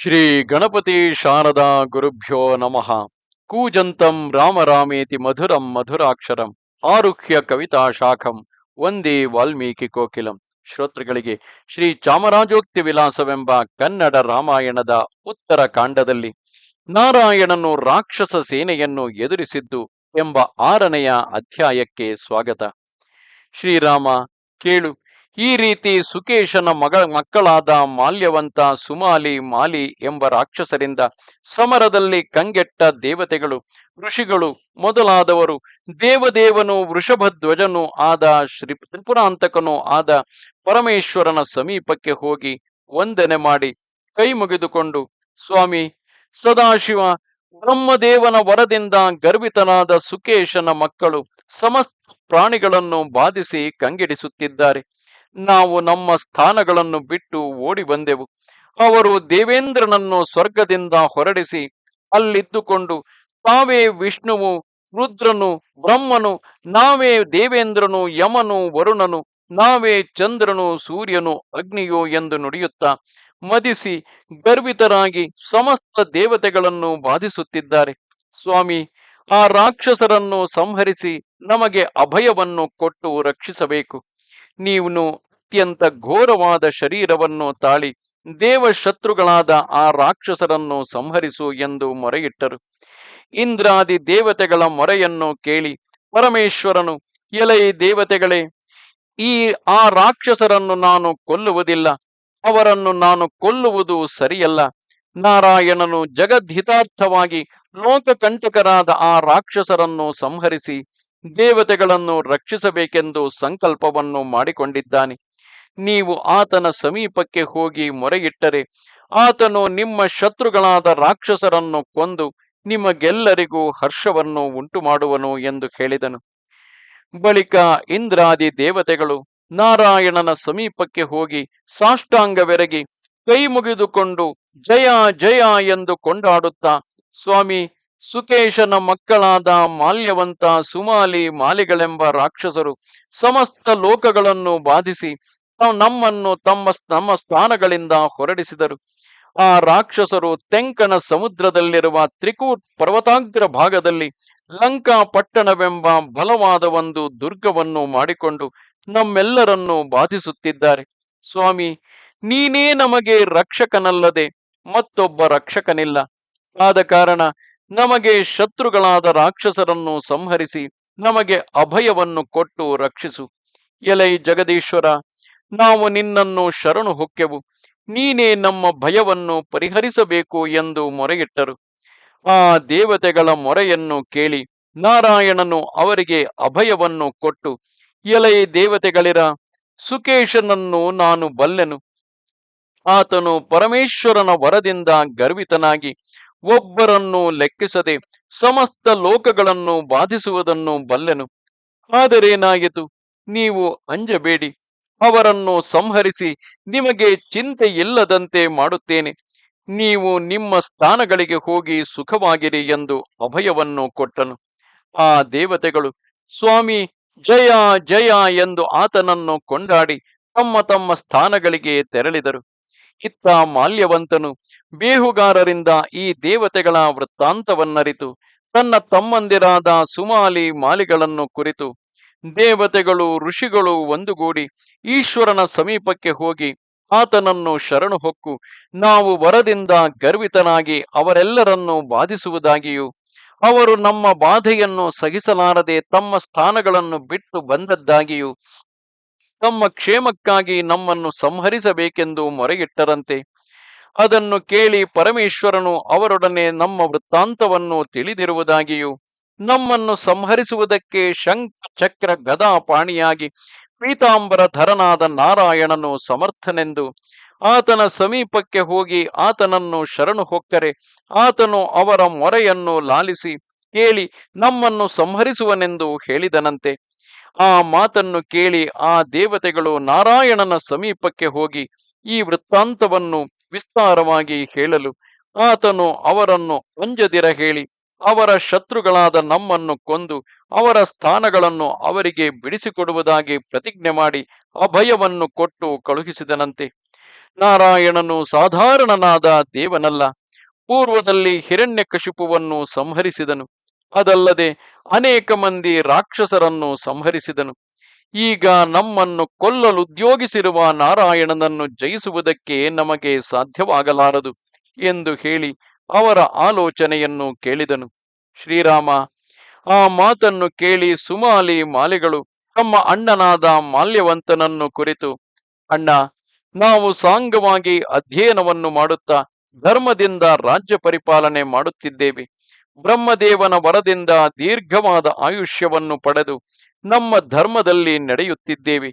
ಶ್ರೀ ಗಣಪತಿ ಶಾರದಾ ಗುರುಭ್ಯೋ ನಮಃ. ಕೂಜಂತಂ ರಾಮರಾಮೇತಿ ಮಧುರಂ ಮಧುರಾಕ್ಷರಂ ಆರುಹ್ಯ ಕವಿತಾ ಶಾಖಂ ಒಂದೇ ವಾಲ್ಮೀಕಿ ಕೋಕಿಲಂ. ಶ್ರೋತೃಗಳಿಗೆ ಶ್ರೀ ಚಾಮರಾಜೋಕ್ತಿ ವಿಲಾಸವೆಂಬ ಕನ್ನಡ ರಾಮಾಯಣದ ಉತ್ತರ ಕಾಂಡದಲ್ಲಿ ನಾರಾಯಣನು ರಾಕ್ಷಸ ಸೇನೆಯನ್ನು ಎದುರಿಸಿದ್ದು ಎಂಬ ಆರನೆಯ ಅಧ್ಯಾಯಕ್ಕೆ ಸ್ವಾಗತ. ಶ್ರೀರಾಮ ಕೇಳು ಈ ರೀತಿ ಸುಕೇಶನ ಮಗ, ಮಕ್ಕಳಾದ ಮಾಲ್ಯವಂತ ಸುಮಾಲಿ ಮಾಲಿ ಎಂಬ ರಾಕ್ಷಸರಿಂದ ಸಮರದಲ್ಲಿ ಕಂಗೆಟ್ಟ ದೇವತೆಗಳು, ಋಷಿಗಳು ಮೊದಲಾದವರು, ದೇವದೇವನು, ವೃಷಭಧ್ವಜನು ಆದ ಶ್ರೀ ತ್ರಿಪುರಾಂತಕನು ಆದ ಪರಮೇಶ್ವರನ ಸಮೀಪಕ್ಕೆ ಹೋಗಿ ವಂದನೆ ಮಾಡಿ ಕೈ ಮುಗಿದುಕೊಂಡು, ಸ್ವಾಮಿ, ಸದಾಶಿವ, ಬ್ರಹ್ಮದೇವನ ವರದಿಂದ ಗರ್ವಿತನಾದ ಸುಕೇಶನ ಮಕ್ಕಳು ಸಮಸ್ತ ಪ್ರಾಣಿಗಳನ್ನು ಬಾಧಿಸಿ ಕಂಗೆಡಿಸುತ್ತಿದ್ದಾರೆ. ನಾವು ನಮ್ಮ ಸ್ಥಾನಗಳನ್ನು ಬಿಟ್ಟು ಓಡಿ ಬಂದೆವು. ಅವರು ದೇವೇಂದ್ರನನ್ನು ಸ್ವರ್ಗದಿಂದ ಹೊರಡಿಸಿ ಅಲ್ಲಿದ್ದುಕೊಂಡು ತಾವೇ ವಿಷ್ಣುವು, ರುದ್ರನು, ಬ್ರಹ್ಮನು, ನಾವೇ ದೇವೇಂದ್ರನು, ಯಮನು, ವರುಣನು, ನಾವೇ ಚಂದ್ರನು, ಸೂರ್ಯನು, ಅಗ್ನಿಯೋ ಎಂದು ನುಡಿಯುತ್ತಾ ಮದಿಸಿ ಗರ್ವಿತರಾಗಿ ಸಮಸ್ತ ದೇವತೆಗಳನ್ನು ಬಾಧಿಸುತ್ತಿದ್ದಾರೆ. ಸ್ವಾಮಿ, ಆ ರಾಕ್ಷಸರನ್ನು ಸಂಹರಿಸಿ ನಮಗೆ ಅಭಯವನ್ನು ಕೊಟ್ಟು ರಕ್ಷಿಸಬೇಕು. ನೀವು ಅತ್ಯಂತ ಘೋರವಾದ ಶರೀರವನ್ನು ತಾಳಿ ದೇವಶತ್ರುಗಳಾದ ಆ ರಾಕ್ಷಸರನ್ನು ಸಂಹರಿಸು ಎಂದು ಮೊರೆಯಿಟ್ಟರು. ಇಂದ್ರಾದಿ ದೇವತೆಗಳ ಮೊರೆಯನ್ನು ಕೇಳಿ ಪರಮೇಶ್ವರನು, ಎಲೈ ದೇವತೆಗಳೇ, ಈ ಆ ರಾಕ್ಷಸರನ್ನು ನಾನು ಕೊಲ್ಲುವುದಿಲ್ಲ. ಅವರನ್ನು ನಾನು ಕೊಲ್ಲುವುದು ಸರಿಯಲ್ಲ. ನಾರಾಯಣನು ಜಗದ್ಹಿತಾರ್ಥವಾಗಿ ಲೋಕಕಂಟಕರಾದ ಆ ರಾಕ್ಷಸರನ್ನು ಸಂಹರಿಸಿ ದೇವತೆಗಳನ್ನು ರಕ್ಷಿಸಬೇಕೆಂದು ಸಂಕಲ್ಪವನ್ನು ಮಾಡಿಕೊಂಡಿದ್ದಾನೆ. ನೀವು ಆತನ ಸಮೀಪಕ್ಕೆ ಹೋಗಿ ಮೊರೆಗಿಟ್ಟರೆ ಆತನು ನಿಮ್ಮ ಶತ್ರುಗಳಾದ ರಾಕ್ಷಸರನ್ನು ಕೊಂದು ನಿಮಗೆಲ್ಲರಿಗೂ ಹರ್ಷವನ್ನು ಉಂಟು ಮಾಡುವನು ಎಂದು ಹೇಳಿದನು. ಬಳಿಕ ಇಂದ್ರಾದಿ ದೇವತೆಗಳು ನಾರಾಯಣನ ಸಮೀಪಕ್ಕೆ ಹೋಗಿ ಸಾಷ್ಟಾಂಗವೆರಗಿ ಕೈ ಮುಗಿದುಕೊಂಡು ಜಯ ಜಯ ಎಂದು ಕೊಂಡಾಡುತ್ತಾ, ಸ್ವಾಮಿ, ಸುಕೇಶನ ಮಕ್ಕಳಾದ ಮಾಲ್ಯವಂತ ಸುಮಾಲಿ ಮಾಲಿಗಳೆಂಬ ರಾಕ್ಷಸರು ಸಮಸ್ತ ಲೋಕಗಳನ್ನು ಬಾಧಿಸಿ ನಮ್ಮನ್ನು ತಮ್ಮ ನಮ್ಮ ಸ್ಥಾನಗಳಿಂದ ಹೊರಡಿಸಿದರು. ಆ ರಾಕ್ಷಸರು ತೆಂಕಣ ಸಮುದ್ರದಲ್ಲಿರುವ ತ್ರಿಕೂಟ್ ಪರ್ವತಾಗ್ರ ಭಾಗದಲ್ಲಿ ಲಂಕಾ ಪಟ್ಟಣವೆಂಬ ಬಲವಾದ ಒಂದು ದುರ್ಗವನ್ನು ಮಾಡಿಕೊಂಡು ನಮ್ಮೆಲ್ಲರನ್ನು ಬಾಧಿಸುತ್ತಿದ್ದಾರೆ. ಸ್ವಾಮಿ, ನೀನೇ ನಮಗೆ ರಕ್ಷಕನಲ್ಲದೆ ಮತ್ತೊಬ್ಬ ರಕ್ಷಕನಿಲ್ಲ. ಆದ ಕಾರಣ ನಮಗೆ ಶತ್ರುಗಳಾದ ರಾಕ್ಷಸರನ್ನು ಸಂಹರಿಸಿ ನಮಗೆ ಅಭಯವನ್ನು ಕೊಟ್ಟು ರಕ್ಷಿಸು. ಎಲೈ ಜಗದೀಶ್ವರ ನಾವು ನಿನ್ನನ್ನು ಶರಣು ಹೊಕ್ಕೆವು. ನೀನೇ ನಮ್ಮ ಭಯವನ್ನು ಪರಿಹರಿಸಬೇಕು ಎಂದು ಮೊರೆಯಿಟ್ಟರು. ಆ ದೇವತೆಗಳ ಮೊರೆಯನ್ನು ಕೇಳಿ ನಾರಾಯಣನು ಅವರಿಗೆ ಅಭಯವನ್ನು ಕೊಟ್ಟು, ಎಲೈ ದೇವತೆಗಳಿರ, ಸುಕೇಶನನ್ನು ನಾನು ಬಲ್ಲೆನು. ಆತನು ಪರಮೇಶ್ವರನ ವರದಿಂದ ಗರ್ವಿತನಾಗಿ ಒಬ್ಬರನ್ನು ಲೆಕ್ಕಿಸದೆ ಸಮಸ್ತ ಲೋಕಗಳನ್ನು ಬಾಧಿಸುವುದನ್ನು ಬಲ್ಲೆನು. ಆದರೇನಾಯಿತು ನೀವು ಅಂಜಬೇಡಿ. ಅವರನ್ನು ಸಂಹರಿಸಿ ನಿಮಗೆ ಚಿಂತೆ ಇಲ್ಲದಂತೆ ಮಾಡುತ್ತೇನೆ. ನೀವು ನಿಮ್ಮ ಸ್ಥಾನಗಳಿಗೆ ಹೋಗಿ ಸುಖವಾಗಿರಿ ಎಂದು ಅಭಯವನ್ನು ಕೊಟ್ಟನು. ಆ ದೇವತೆಗಳು, ಸ್ವಾಮಿ, ಜಯ ಜಯ ಎಂದು ಆತನನ್ನು ಕೊಂಡಾಡಿ ತಮ್ಮ ತಮ್ಮ ಸ್ಥಾನಗಳಿಗೆ ತೆರಳಿದರು. ಇತ್ತ ಮಾಲ್ಯವಂತನು ಬೇಹುಗಾರರಿಂದ ಈ ದೇವತೆಗಳ ವೃತ್ತಾಂತವನ್ನರಿತು. ತನ್ನ ತಮ್ಮಂದಿರಾದ ಸುಮಾಲಿ ಮಾಲಿಗಳನ್ನು ಕುರಿತು ದೇವತೆಗಳು, ಋಷಿಗಳು ಒಂದುಗೂಡಿ ಈಶ್ವರನ ಸಮೀಪಕ್ಕೆ ಹೋಗಿ ಆತನನ್ನು ಶರಣು ಹೊಕ್ಕು. ನಾವು ವರದಿಂದ ಗರ್ವಿತನಾಗಿ ಅವರೆಲ್ಲರನ್ನು ಬಾಧಿಸುವುದಾಗಿಯೂ, ಅವರು ನಮ್ಮ ಬಾಧೆಯನ್ನು ಸಹಿಸಲಾರದೆ ತಮ್ಮ ಸ್ಥಾನಗಳನ್ನು ಬಿಟ್ಟು ಬಂದದ್ದಾಗಿಯೂ, ತಮ್ಮ ಕ್ಷೇಮಕ್ಕಾಗಿ ನಮ್ಮನ್ನು ಸಂಹರಿಸಬೇಕೆಂದು ಮೊರೆಗಿಟ್ಟರಂತೆ ಅದನ್ನು ಕೇಳಿ ಪರಮೇಶ್ವರನು ಅವರೊಡನೆ ನಮ್ಮ ವೃತ್ತಾಂತವನ್ನು ತಿಳಿದಿರುವುದಾಗಿಯೂ ನಮ್ಮನ್ನು ಸಂಹರಿಸುವುದಕ್ಕೆ ಶಂಖ ಚಕ್ರ ಗದಾ ಪಾಣಿಯಾಗಿ ಪೀತಾಂಬರ ಧರನಾದ ನಾರಾಯಣನು ಸಮರ್ಥನೆಂದು ಆತನ ಸಮೀಪಕ್ಕೆ ಹೋಗಿ ಆತನನ್ನು ಶರಣು ಹೊಕ್ಕರೆ. ಆತನು ಅವರ ಮೊರೆಯನ್ನು ಲಾಲಿಸಿ ಕೇಳಿ ನಮ್ಮನ್ನು ಸಂಹರಿಸುವನೆಂದು ಹೇಳಿದನಂತೆ. ಆ ಮಾತನ್ನು ಕೇಳಿ ಆ ದೇವತೆಗಳು ನಾರಾಯಣನ ಸಮೀಪಕ್ಕೆ ಹೋಗಿ ಈ ವೃತ್ತಾಂತವನ್ನು ವಿಸ್ತಾರವಾಗಿ ಹೇಳಲು ಆತನು ಅವರನ್ನು ಅಂಜದಿರ ಹೇಳಿ ಅವರ ಶತ್ರುಗಳಾದ ನಮ್ಮನ್ನು ಕೊಂದು ಅವರ ಸ್ಥಾನಗಳನ್ನು ಅವರಿಗೆ ಬಿಡಿಸಿಕೊಡುವುದಾಗಿ ಪ್ರತಿಜ್ಞೆ ಮಾಡಿ ಅಭಯವನ್ನು ಕೊಟ್ಟು ಕಳುಹಿಸಿದನಂತೆ. ನಾರಾಯಣನು ಸಾಧಾರಣನಾದ ದೇವನಲ್ಲ. ಪೂರ್ವದಲ್ಲಿ ಹಿರಣ್ಯಕಶಿಪುವನ್ನು ಸಂಹರಿಸಿದನು. ಅದಲ್ಲದೆ ಅನೇಕ ಮಂದಿ ರಾಕ್ಷಸರನ್ನು ಸಂಹರಿಸಿದನು. ಈಗ ನಮ್ಮನ್ನು ಕೊಲ್ಲಲು ಉದ್ಯೋಗಿಸಿರುವ ನಾರಾಯಣನನ್ನು ಜಯಿಸುವುದಕ್ಕೆ ನಮಗೆ ಸಾಧ್ಯವಾಗಲಾರದು ಎಂದು ಹೇಳಿ ಅವರ ಆಲೋಚನೆಯನ್ನು ಕೇಳಿದನು. ಶ್ರೀರಾಮ, ಆ ಮಾತನ್ನು ಕೇಳಿ ಸುಮಾಲಿ ಮಾಲೆಗಳು ತಮ್ಮ ಅಣ್ಣನಾದ ಮಾಲ್ಯವಂತನನ್ನು ಕುರಿತು, ಅಣ್ಣ, ನಾವು ಸಾಂಗವಾಗಿ ಅಧ್ಯಯನವನ್ನು ಮಾಡುತ್ತಾ ಧರ್ಮದಿಂದ ರಾಜ್ಯ ಪರಿಪಾಲನೆ ಮಾಡುತ್ತಿದ್ದೇವೆ. ಬ್ರಹ್ಮದೇವನ ವರದಿಂದ ದೀರ್ಘವಾದ ಆಯುಷ್ಯವನ್ನು ಪಡೆದು ನಮ್ಮ ಧರ್ಮದಲ್ಲಿ ನಡೆಯುತ್ತಿದ್ದೇವೆ.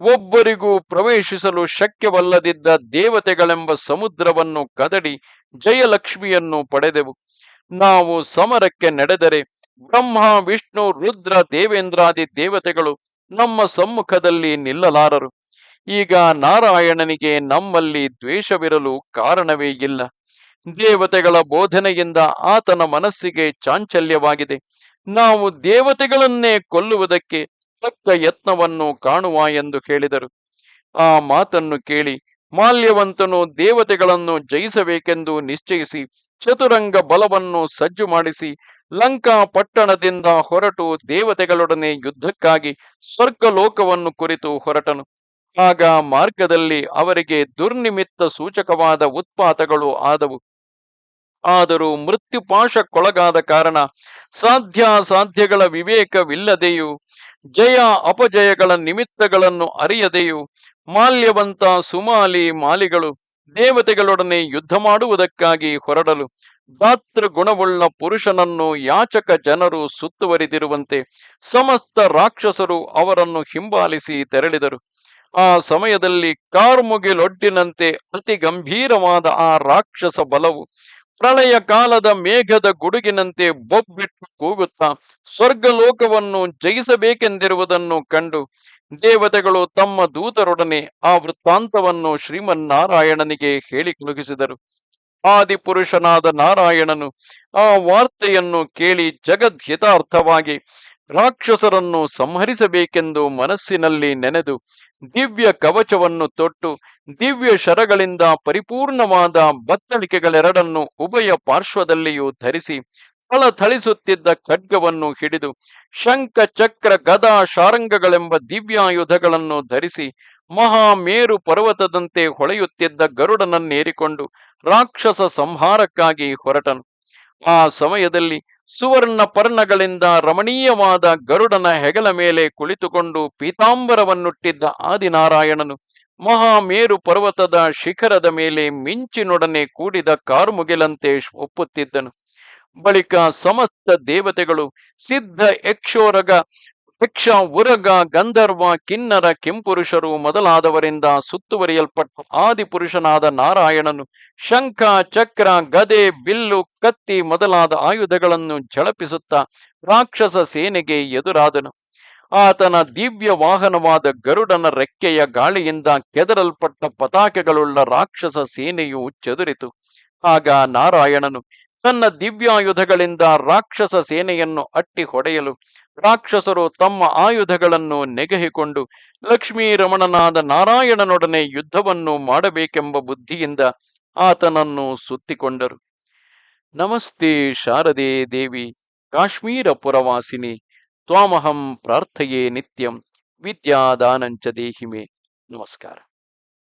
ಒಬ್ಬರಿಗೂ ಪ್ರವೇಶಿಸಲು ಶಕ್ಯವಲ್ಲದಿದ್ದ ದೇವತೆಗಳೆಂಬ ಸಮುದ್ರವನ್ನು ಕದಡಿ ಜಯಲಕ್ಷ್ಮಿಯನ್ನು ಪಡೆದೆವು. ನಾವು ಸಮರಕ್ಕೆ ನಡೆದರೆ ಬ್ರಹ್ಮ, ವಿಷ್ಣು, ರುದ್ರ, ದೇವೇಂದ್ರಾದಿ ದೇವತೆಗಳು ನಮ್ಮ ಸಮ್ಮುಖದಲ್ಲಿ ನಿಲ್ಲಲಾರರು. ಈಗ ನಾರಾಯಣನಿಗೆ ನಮ್ಮಲ್ಲಿ ದ್ವೇಷವಿರಲು ಕಾರಣವೇ ಇಲ್ಲ. ದೇವತೆಗಳ ಬೋಧನೆಯಿಂದ ಆತನ ಮನಸ್ಸಿಗೆ ಚಾಂಚಲ್ಯವಾಗಿದೆ. ನಾವು ದೇವತೆಗಳನ್ನೇ ಕೊಲ್ಲುವುದಕ್ಕೆ ತಕ್ಕ ಯತ್ನವನ್ನು ಕಾಣುವ ಎಂದು ಹೇಳಿದರು ಆ ಮಾತನ್ನು ಕೇಳಿ ಮಾಲ್ಯವಂತನು ದೇವತೆಗಳನ್ನು ಜಯಿಸಬೇಕೆಂದು ನಿಶ್ಚಯಿಸಿ ಚತುರಂಗ ಬಲವನ್ನು ಸಜ್ಜು ಮಾಡಿಸಿ ಲಂಕಾ ಪಟ್ಟಣದಿಂದ ಹೊರಟು ದೇವತೆಗಳೊಡನೆ ಯುದ್ಧಕ್ಕಾಗಿ ಸ್ವರ್ಗಲೋಕವನ್ನು ಕುರಿತು ಹೊರಟನು. ಆಗ ಮಾರ್ಗದಲ್ಲಿ ಅವರಿಗೆ ದುರ್ನಿಮಿತ್ತ ಸೂಚಕವಾದ ಉತ್ಪಾತಗಳು ಆದವು. ಆದರೂ ಮೃತ್ಯುಪಾಶಕ್ಕೊಳಗಾದ ಕಾರಣ ಸಾಧ್ಯ ಸಾಧ್ಯಗಳ ವಿವೇಕವಿಲ್ಲದೆಯೂ, ಜಯ ಅಪಜಯಗಳ ನಿಮಿತ್ತಗಳನ್ನು ಅರಿಯದೆಯೂ, ಮಾಲ್ಯವಂತ ಸುಮಾಲಿ ಮಾಲಿಗಳು ದೇವತೆಗಳೊಡನೆ ಯುದ್ಧ ಮಾಡುವುದಕ್ಕಾಗಿ ಹೊರಡಲು ಗಾತ್ರ ಗುಣವುಳ್ಳ ಪುರುಷನನ್ನು ಯಾಚಕ ಜನರು ಸುತ್ತುವರಿದಿರುವಂತೆ ಸಮಸ್ತ ರಾಕ್ಷಸರು ಅವರನ್ನು ಹಿಂಬಾಲಿಸಿ ತೆರಳಿದರು. ಆ ಸಮಯದಲ್ಲಿ ಕಾರ್ಮುಗಿಲೊಡ್ಡಿನಂತೆ ಅತಿ ಗಂಭೀರವಾದ ಆ ರಾಕ್ಷಸ ಬಲವು ಪ್ರಳಯ ಕಾಲದ ಮೇಘದ ಗುಡುಗಿನಂತೆ ಬೊಬ್ಬಿಟ್ಟು ಕೂಗುತ್ತಾ ಸ್ವರ್ಗಲೋಕವನ್ನು ಜಯಿಸಬೇಕೆಂದಿರುವುದನ್ನು ಕಂಡು ದೇವತೆಗಳು ತಮ್ಮ ದೂತರೊಡನೆ ಆ ವೃತ್ತಾಂತವನ್ನು ಶ್ರೀಮನ್ನಾರಾಯಣನಿಗೆ ಹೇಳಿ ಕಳುಹಿಸಿದರು. ಆದಿಪುರುಷನಾದ ನಾರಾಯಣನು ಆ ವಾರ್ತೆಯನ್ನು ಕೇಳಿ ಜಗದ್ಹಿತಾರ್ಥವಾಗಿ ರಾಕ್ಷಸರನ್ನು ಸಂಹರಿಸಬೇಕೆಂದು ಮನಸ್ಸಿನಲ್ಲಿ ನೆನೆದು ದಿವ್ಯ ಕವಚವನ್ನು ತೊಟ್ಟು ದಿವ್ಯ ಶರಗಳಿಂದ ಪರಿಪೂರ್ಣವಾದ ಬತ್ತಳಿಕೆಗಳೆರಡನ್ನು ಉಭಯ ಪಾರ್ಶ್ವದಲ್ಲಿಯೂ ಧರಿಸಿ ಥಳಥಳಿಸುತ್ತಿದ್ದ ಖಡ್ಗವನ್ನು ಹಿಡಿದು ಶಂಖ, ಚಕ್ರ, ಗದಾ, ಶಾರಂಗಗಳೆಂಬ ದಿವ್ಯಾಯುಧಗಳನ್ನು ಧರಿಸಿ ಮಹಾ ಮೇರು ಪರ್ವತದಂತೆ ಹೊಳೆಯುತ್ತಿದ್ದ ಗರುಡನನ್ನೇರಿಕೊಂಡು ರಾಕ್ಷಸ ಸಂಹಾರಕ್ಕಾಗಿ ಹೊರಟನು. ಆ ಸಮಯದಲ್ಲಿ ಸುವರ್ಣ ಪರ್ಣಗಳಿಂದ ರಮಣೀಯವಾದ ಗರುಡನ ಹೆಗಲ ಮೇಲೆ ಕುಳಿತುಕೊಂಡು ಪೀತಾಂಬರವನ್ನುಟ್ಟಿದ್ದ ಆದಿನಾರಾಯಣನು ಮಹಾಮೇರು ಪರ್ವತದ ಶಿಖರದ ಮೇಲೆ ಮಿಂಚಿನೊಡನೆ ಕೂಡಿದ ಕಾರ್ಮುಗಿಲಂತೆ ಒಪ್ಪುತ್ತಿದ್ದನು. ಬಳಿಕ ಸಮಸ್ತ ದೇವತೆಗಳು ಸಿದ್ಧ ಯಕ್ಷೋರಗ ಯಕ್ಷ ಉರಗ ಗಂಧರ್ವ ಕಿನ್ನರ ಕೆಂಪುರುಷರು ಮೊದಲಾದವರಿಂದ ಸುತ್ತುವರಿಯಲ್ಪಟ್ಟ ಆದಿಪುರುಷನಾದ ನಾರಾಯಣನು ಶಂಖ, ಚಕ್ರ, ಗದೆ, ಬಿಲ್ಲು, ಕತ್ತಿ ಮೊದಲಾದ ಆಯುಧಗಳನ್ನು ಝಳಪಿಸುತ್ತಾ ರಾಕ್ಷಸ ಸೇನೆಗೆ ಎದುರಾದನು. ಆತನ ದಿವ್ಯ ವಾಹನವಾದ ಗರುಡನ ರೆಕ್ಕೆಯ ಗಾಳಿಯಿಂದ ಕೆದರಲ್ಪಟ್ಟ ಪತಾಕೆಗಳುಳ್ಳ ರಾಕ್ಷಸ ಸೇನೆಯು ಚದುರಿತು. ಆಗ ನಾರಾಯಣನು ತನ್ನ ದಿವ್ಯಾಯುಧಗಳಿಂದ ರಾಕ್ಷಸ ಸೇನೆಯನ್ನು ಅಟ್ಟಿ ಹೊಡೆಯಲು ರಾಕ್ಷಸರು ತಮ್ಮ ಆಯುಧಗಳನ್ನು ನೆಗೆಹಿಕೊಂಡು ಲಕ್ಷ್ಮೀರಮಣನಾದ ನಾರಾಯಣನೊಡನೆ ಯುದ್ಧವನ್ನು ಮಾಡಬೇಕೆಂಬ ಬುದ್ಧಿಯಿಂದ ಆತನನ್ನು ಸುತ್ತಿಕೊಂಡರು. ನಮಸ್ತೆ ಶಾರದೆ ದೇವಿ ಕಾಶ್ಮೀರ ಪುರವಾಸಿನಿ ತ್ವಾಮಹಂ ಪ್ರಾರ್ಥಯೇ ನಿತ್ಯಂ, ವಿದ್ಯಾದಾನಂಚ ದೇಹಿಮೆ. ನಮಸ್ಕಾರ.